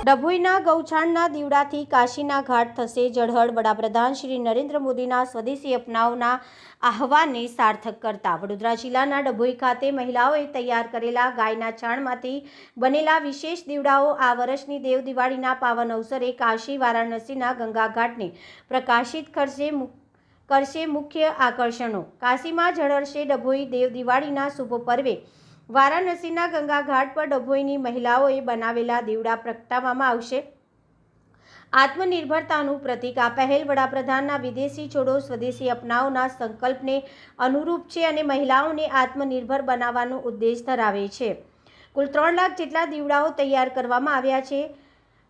ડભોઈના ગૌછાણના દીવડાથી કાશીના ઘાટ થશે ઝળહળ વડાપ્રધાન શ્રી નરેન્દ્ર મોદીના સ્વદેશી અપનાવના આહવાનને સાર્થક કરતા વડોદરા જિલ્લાના ડભોઈ ખાતે મહિલાઓએ તૈયાર કરેલા ગાયના છાણમાંથી બનેલા વિશેષ દીવડાઓ આ વર્ષની દેવ દિવાળીના પાવન અવસરે કાશી વારાણસીના ગંગા ઘાટને પ્રકાશિત કરશે કરશે મુખ્ય આકર્ષણો. કાશીમાં ઝળહળશે ડભોઈ દેવ દિવાળીના શુભ પર્વે. વારાણસીના ગંગા ઘાટ પર ડભોઈની મહિલાઓએ બનાવેલા દીવડા પ્રગટાવવામાં આવશે. આત્મનિર્ભરતાનું પ્રતીક આ પહેલ વડાપ્રધાનના વિદેશી છોડો સ્વદેશી અપનાવના સંકલ્પને અનુરૂપ છે અને મહિલાઓને આત્મનિર્ભર બનાવવાનો ઉદ્દેશ ધરાવે છે. કુલ ત્રણ લાખ જેટલા દીવડાઓ તૈયાર કરવામાં આવ્યા છે.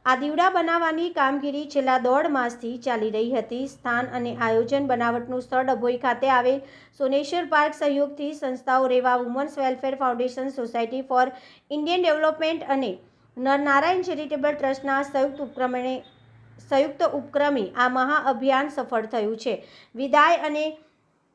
આ દીવડા બનાવવાની કામગીરી છેલ્લા દોઢ માસથી ચાલી રહી હતી. સ્થાન અને આયોજન બનાવટનું સ્થળ ડભોઈ ખાતે આવેલ સોનેશ્વર પાર્ક સહયોગથી સંસ્થાઓ Reva women's welfare foundation, society for Indian development અને નરનારાયણ ચેરિટેબલ ટ્રસ્ટના સંયુક્ત ઉપક્રમે સંયુક્ત ઉપક્રમે આ મહાઅભિયાન સફળ થયું છે. વિદાય અને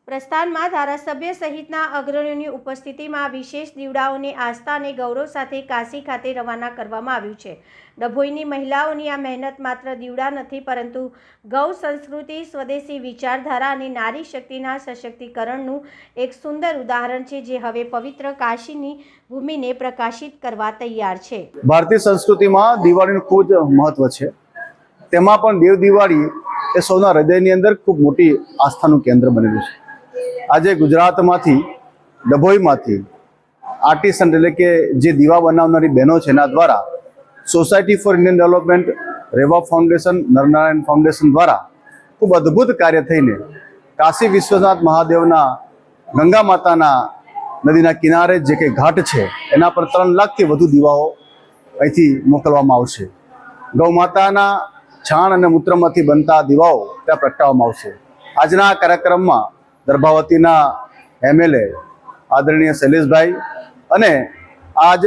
પ્રસ્થાનમાં ધારાસભ્ય સહિતના અગ્રણીઓની ઉપસ્થિતિમાં વિશેષ દીવડાઓને આસ્થા અને ગૌરવ સાથે કાશી ખાતે રવાના કરવામાં આવ્યું છે. ડભોઈની મહિલાઓની આ મહેનત માત્ર દીવડા નથી, પરંતુ ગૌ સંસ્કૃતિ, સ્વદેશી વિચારધારા અને નારી શક્તિના સશક્તિકરણનું એક સુંદર ઉદાહરણ છે, જે હવે પવિત્ર કાશીની ભૂમિને પ્રકાશિત કરવા તૈયાર છે. ભારતીય સંસ્કૃતિમાં દિવાળીનું ખૂબ મહત્વ છે. તેમાં પણ દેવ દિવાળી એ સૌના હૃદયની અંદર ખૂબ મોટી આસ્થાનું કેન્દ્ર બનેલું છે. આજે ગુજરાતમાંથી, ડભોઈમાંથી આર્ટિસ્ટ એટલે કે જે દીવા બનાવનારી બહેનો છે એના દ્વારા society for Indian development, Reva foundation, Narnarayan foundation દ્વારા ખૂબ અદ્ભુત કાર્ય થઈને કાશી વિશ્વનાથ મહાદેવના ગંગા માતાના નદીના કિનારે જે કંઈ ઘાટ છે, એના પર ત્રણ લાખથી વધુ દીવાઓ અહીંથી મોકલવામાં આવશે. ગૌ માતાના છાણ અને મૂત્રમાંથી બનતા દીવાઓ ત્યાં પ્રગટાવવામાં આવશે. આજના આ કાર્યક્રમમાં દર્ભાવતીના એમએલએ આદરણીય શૈલેષભાઈ અને આજ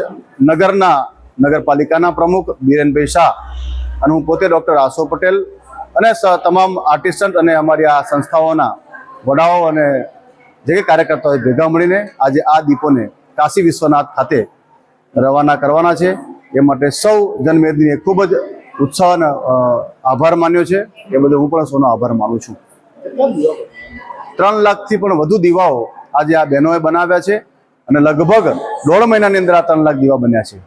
નગરના નગરપાલિકાના પ્રમુખ બીરેનભાઈ શાહ અને હું પોતે ડૉક્ટર આસો પટેલ અને તમામ આર્ટિસ્ટન્ટ અને અમારી આ સંસ્થાઓના વડાઓ અને જે કંઈ કાર્યકર્તાઓ ભેગા મળીને આજે આ દીપોને કાશી વિશ્વનાથ ખાતે રવાના કરવાના છે. એ માટે સૌ જનમેદનીએ ખૂબ જ ઉત્સાહ આભાર માન્યો છે. એ બદલ હું પણ સૌનો આભાર માનું છું. ત્રણ લાખથી પણ વધુ દીવાઓ આજે આ બહેનોએ બનાવ્યા છે અને લગભગ દોઢ મહિનાની અંદર આ ત્રણ લાખ દીવા બન્યા છે.